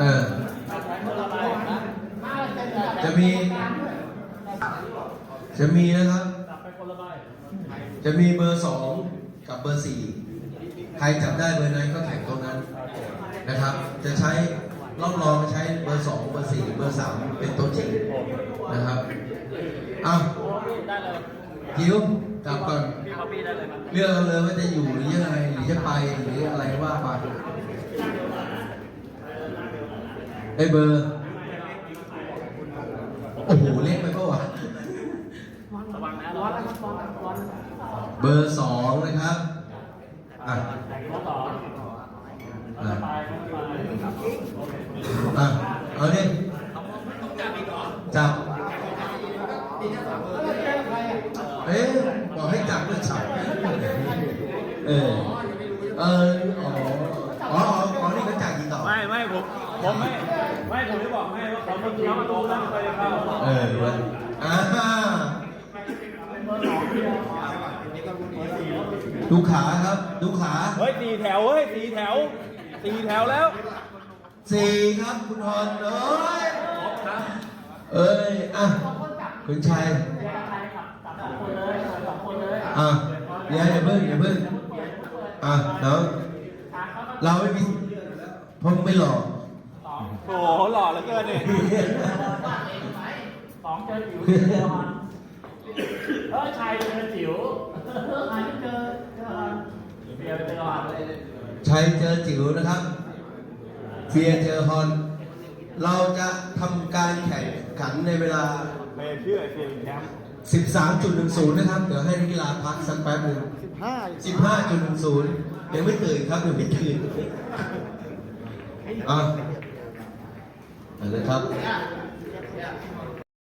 เออ จะมี จะมีนะครับ จะมีเบอร์สองกับเบอร์สี่ใครจับได้เบอร์นั้นก็แข่งตัวนั้นนะครับ จะใช้รอบรองใช้เบอร์สองเบอร์สี่เบอร์สามเป็นตัวจริงนะครับเอาจิ๋วกลับก่อนเลือกเอาเลยว่าจะอยู่หรือยังไงหรือจะไปหรืออะไรว่าไป ไอ้เบอร์ โอ้โห เล็กไปปะวะ ระวังนะร้อนนะครับร้อนร้อนเบอร์สองนะครับ อะร้อนต่ออะ ไปอะ เอาดิจับ เอ๊ะบอกให้จับก็จับเออ เออ อ๋อ อ๋อ อ๋อ นี่เขาจ่ายกี่ต่อ ไม่ไม่ผมผมไม่ บอกให้ว่าเขาเมื่อกี้ประตูแล้วไม่เคยเข้าเออเว้ยอ่าดูขาครับ ดูขา เฮ้ยสี่แถว เฮ้ยสี่แถวสี่แถวแล้วสี่ครับคุณฮอนเอ้ยเอ้ย อะ คุณชัยอะเดี๋ยวอย่าเพิ่งอย่าเพิ่งอะเดี๋ยวเราไม่มีเพราะไม่หลอก โอ้โหหล่อเหลือเกินเนี่ยสองเจอจิ๋วเอฮอนเออชายเจอจิ๋วชายเจอเจออนเบียร์เจอฮอนชัยเจอจิ๋วนะครับเฟียร์เจอฮอน เราจะทำการแข่งขันในเวลา ไม่เชื่อเชียร์แชมป์13.10 นะครับ เดี๋ยวให้นักกีฬาพักสักแป๊บหนึ่งห้า15.10 ยังไม่ตื่นครับยังไม่ตื่นอะ เอาเลยครับ